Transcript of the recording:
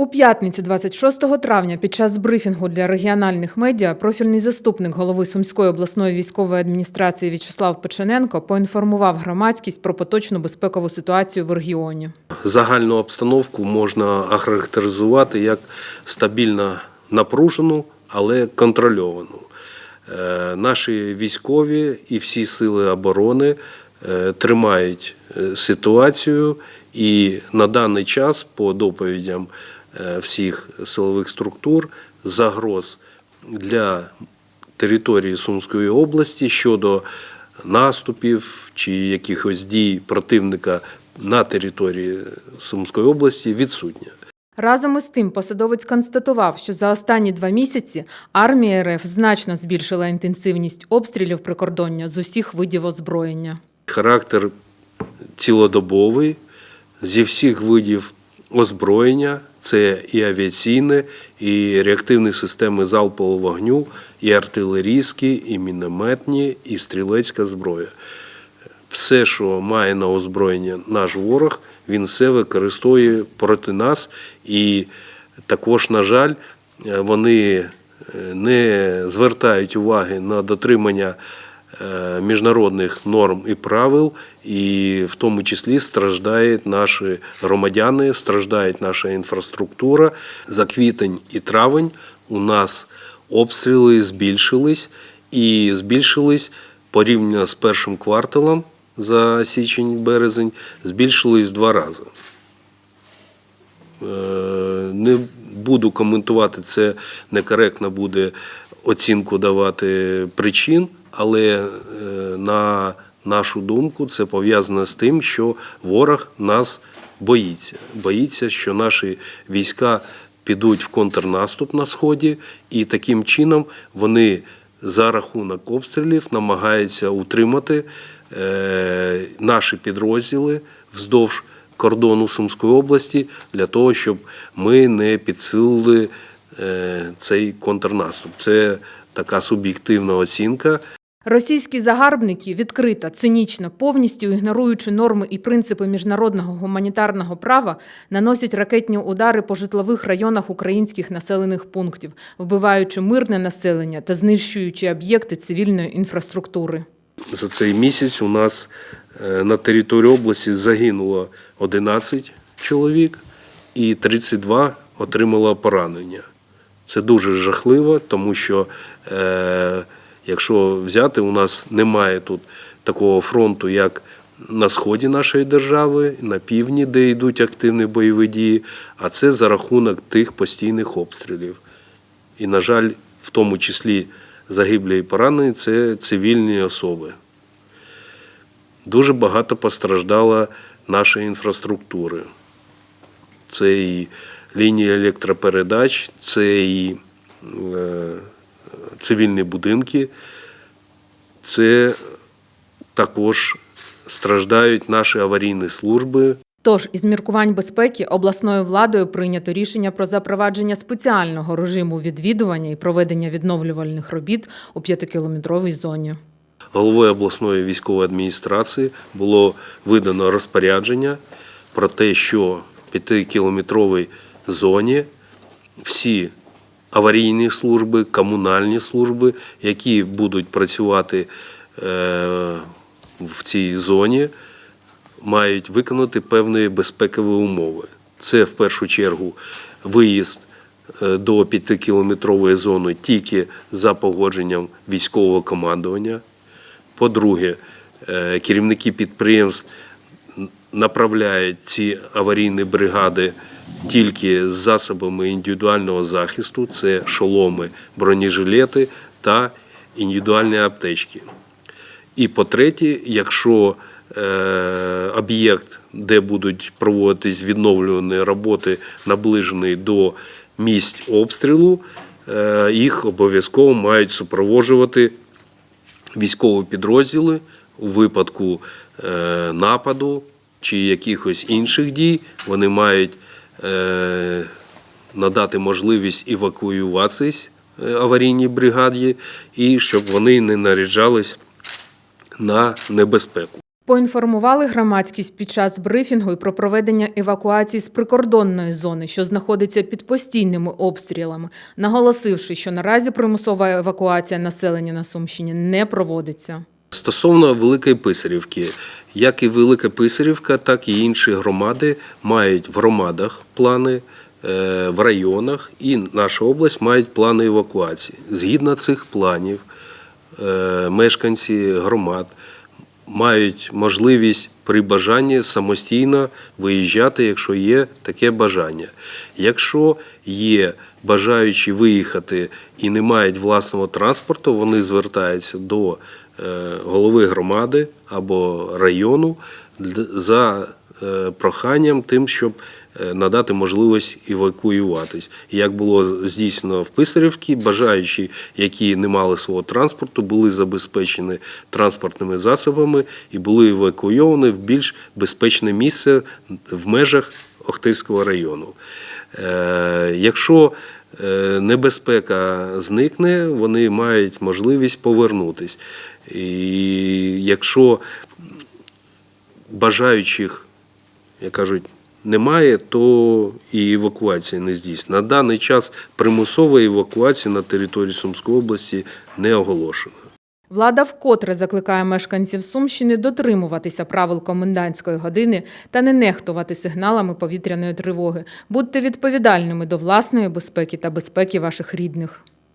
У п'ятницю, 26 травня, під час брифінгу для регіональних медіа, профільний заступник голови Сумської обласної військової адміністрації В'ячеслав Печененко поінформував громадськість про поточну безпекову ситуацію в регіоні. Загальну обстановку можна охарактеризувати як стабільно напружену, але контрольовану. Е, Наші військові і всі сили оборони е, тримають е, ситуацію, і на даний час, по доповідям всіх силових структур, загроз для території Сумської області щодо наступів чи якихось дій противника на території Сумської області відсутня. Разом із тим, посадовець констатував, що за останні два місяці армія РФ значно збільшила інтенсивність обстрілів прикордоння з усіх видів озброєння. Характер цілодобовий зі всіх видів озброєння. Це і авіаційне, і реактивні системи залпового вогню, і артилерійські, і мінометні, і стрілецька зброя. Все, що має на озброєння наш ворог, він все використовує проти нас. І також, на жаль, вони е, не звертають уваги на дотримання міжнародних норм і правил, і в тому числі страждають наші громадяни, страждає наша інфраструктура. За квітень і травень у нас обстріли збільшились і збільшились порівняно з першим кварталом за січень-березень, збільшились в два рази. Е, Не буду коментувати це, некоректно буде оцінку давати причин, але е, на нашу думку це пов'язано з тим, що ворог нас боїться. Боїться, що наші війська підуть в контрнаступ на сході, і таким чином вони за рахунок обстрілів намагаються утримати е, наші підрозділи вздовж кордону Сумської області для того, щоб ми не підсилили е, цей контрнаступ. Це така суб'єктивна оцінка. Російські загарбники відкрито, цинічно, повністю ігноруючи норми і принципи міжнародного гуманітарного права, наносять ракетні удари по житлових районах українських населених пунктів, вбиваючи мирне населення та знищуючи об'єкти цивільної інфраструктури. За цей місяць у нас е, на території області загинуло 11 чоловік і 32 отримало поранення. Це дуже жахливо, тому що е, якщо взяти, у нас немає тут такого фронту, як на сході нашої держави, на півдні, де йдуть активні бойові дії, а це за рахунок тих постійних обстрілів. І, на жаль, в тому числі загиблі і поранені це цивільні особи. Дуже багато постраждала нашої інфраструктури. Це і лінії електропередач, це і е, цивільні будинки, це також страждають наші аварійні служби. Тож, із міркувань безпеки обласною владою прийнято рішення про запровадження спеціального режиму відвідування і проведення відновлювальних робіт у п'ятикілометровій зоні. головою обласної військової адміністрації було видано розпорядження про те, що в 5-кілометровій зоні всі аварійні служби, комунальні служби, які будуть працювати е, в цій зоні, мають виконати певні безпекові умови. Це в першу чергу виїзд е, до 5-кілометрової зони тільки за погодженням військового командування. По-друге, е, керівники підприємств направляють ці аварійні бригади тільки з засобами індивідуального захисту: це шоломи, бронежилети та індивідуальні аптечки. І по-третє, якщо е, об'єкт, де будуть проводитись відновлювані роботи, наближений до місць обстрілу, е, їх обов'язково мають супроводжувати військові підрозділи у випадку е, нападу чи якихось інших дій, вони мають надати можливість евакуюватися е, аварійній бригаді і щоб вони не наряджались на небезпеку. Поінформували громадськість під час брифінгу про проведення евакуації з прикордонної зони, що знаходиться під постійними обстрілами, наголосивши, що наразі примусова евакуація населення на Сумщині не проводиться. Стосовно Великої Писарівки, як і Велика Писарівка, так і інші громади мають в громадах плани, е, в районах, і наша область мають плани евакуації. Згідно цих планів, е, мешканці громад мають можливість при бажанні самостійно виїжджати, якщо є таке бажання. Якщо є бажаючі виїхати і не мають власного транспорту, вони звертаються до е, голови громади або району за е, проханням тим, щоб надати можливість евакуюватись. Як було здійснено в Писарівці, бажаючі, які не мали свого транспорту, були забезпечені транспортними засобами і були евакуйовані в більш безпечне місце в межах Охтирського району. Е, Якщо е, небезпека зникне, вони мають можливість повернутись. І якщо бажаючих, як кажуть, немає, то і евакуація не здійснена. На даний час примусової евакуації на території Сумської області не оголошено. Влада вкотре закликає мешканців Сумщини дотримуватися правил комендантської години та не нехтувати сигналами повітряної тривоги. Будьте відповідальними до власної безпеки та безпеки ваших рідних.